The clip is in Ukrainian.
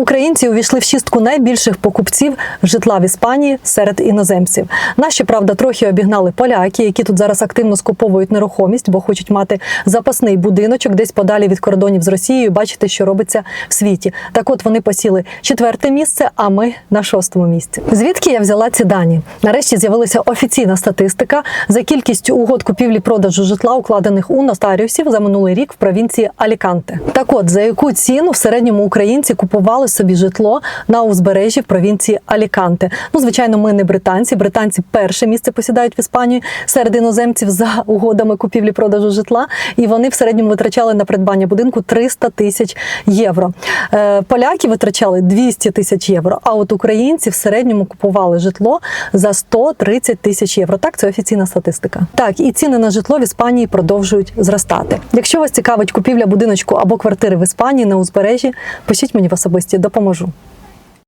Українці увійшли в шістку найбільших покупців житла в Іспанії серед іноземців. Наші правда трохи обігнали поляки, які тут зараз активно скуповують нерухомість, бо хочуть мати запасний будиночок десь подалі від кордонів з Росією. Бачите, що робиться в світі. Так, от вони посіли четверте місце, а ми на шостому місці. Звідки я взяла ці дані? Нарешті з'явилася офіційна статистика за кількістю угод купівлі-продажу житла, укладених у нотаріусів за минулий рік в провінції Аліканте. Так, от за яку ціну в середньому українці купували собі житло на узбережжі в провінції Аліканте. Ну, звичайно, ми не британці. Британці перше місце посідають в Іспанії серед іноземців за угодами купівлі-продажу житла, і вони в середньому витрачали на придбання будинку 300 тисяч євро. Е, Поляки витрачали 200 тисяч євро. А от українці в середньому купували житло за 130 тисяч євро. Так, це офіційна статистика. Так, і ціни на житло в Іспанії продовжують зростати. Якщо вас цікавить купівля будиночку або квартири в Іспанії на узбережжі, пишіть мені в особисті, допоможу.